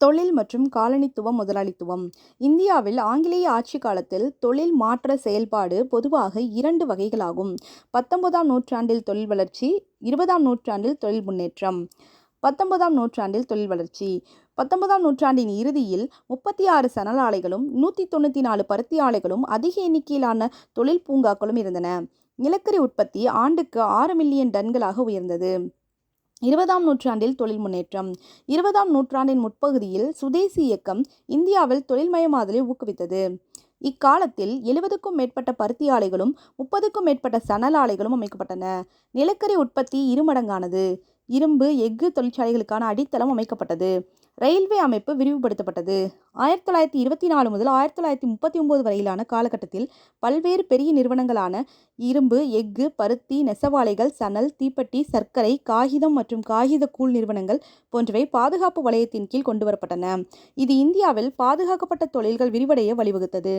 தொழில் மற்றும் காலனித்துவ முதலாளித்துவம். இந்தியாவில் ஆங்கிலேய ஆட்சி காலத்தில் தொழில் மாற்ற செயல்பாடு பொதுவாக இரண்டு வகைகளாகும். பத்தொன்பதாம் நூற்றாண்டில் தொழில் வளர்ச்சி இருபதாம் நூற்றாண்டில் தொழில் முன்னேற்றம். பத்தொன்பதாம் நூற்றாண்டில் தொழில் வளர்ச்சி. பத்தொன்பதாம் நூற்றாண்டின் இறுதியில் முப்பத்தி ஆறு சணல் ஆலைகளும் நூற்றி தொண்ணூற்றி நாலு பருத்தி ஆலைகளும் அதிக எண்ணிக்கையிலான தொழில் பூங்காக்களும் இருந்தன. நிலக்கரி உற்பத்தி ஆண்டுக்கு ஆறு மில்லியன் டன்களாக உயர்ந்தது. இருபதாம் நூற்றாண்டில் தொழில் முன்னேற்றம். இருபதாம் நூற்றாண்டின் முற்பகுதியில் சுதேசி இயக்கம் இந்தியாவில் தொழில்மயமாதலை ஊக்குவித்தது. இக்காலத்தில் எழுபதுக்கும் மேற்பட்ட பருத்தி ஆலைகளும் முப்பதுக்கும் மேற்பட்ட சணல் ஆலைகளும் அமைக்கப்பட்டன. நிலக்கரி உற்பத்தி இருமடங்கானது. இரும்பு எஃகு தொழிற்சாலைகளுக்கான அடித்தளம் அமைக்கப்பட்டது. ரயில்வே அமைப்பு விரிவுபடுத்தப்பட்டது. ஆயிரத்தி தொள்ளாயிரத்தி இருபத்தி நாலு முதல் ஆயிரத்தி தொள்ளாயிரத்தி முப்பத்தி ஒம்பது வரையிலான காலகட்டத்தில் பல்வேறு பெரிய நிறுவனங்களான இரும்பு எஃகு பருத்தி நெசவாலைகள் சணல் தீப்பெட்டி சர்க்கரை காகிதம் மற்றும் காகித கூழ் நிறுவனங்கள் போன்றவை பாதுகாப்பு வலயத்தின் கீழ் கொண்டுவரப்பட்டன இது இந்தியாவில் பாதுகாக்கப்பட்ட தொழில்கள் விரிவடைய வழிவகுத்தது.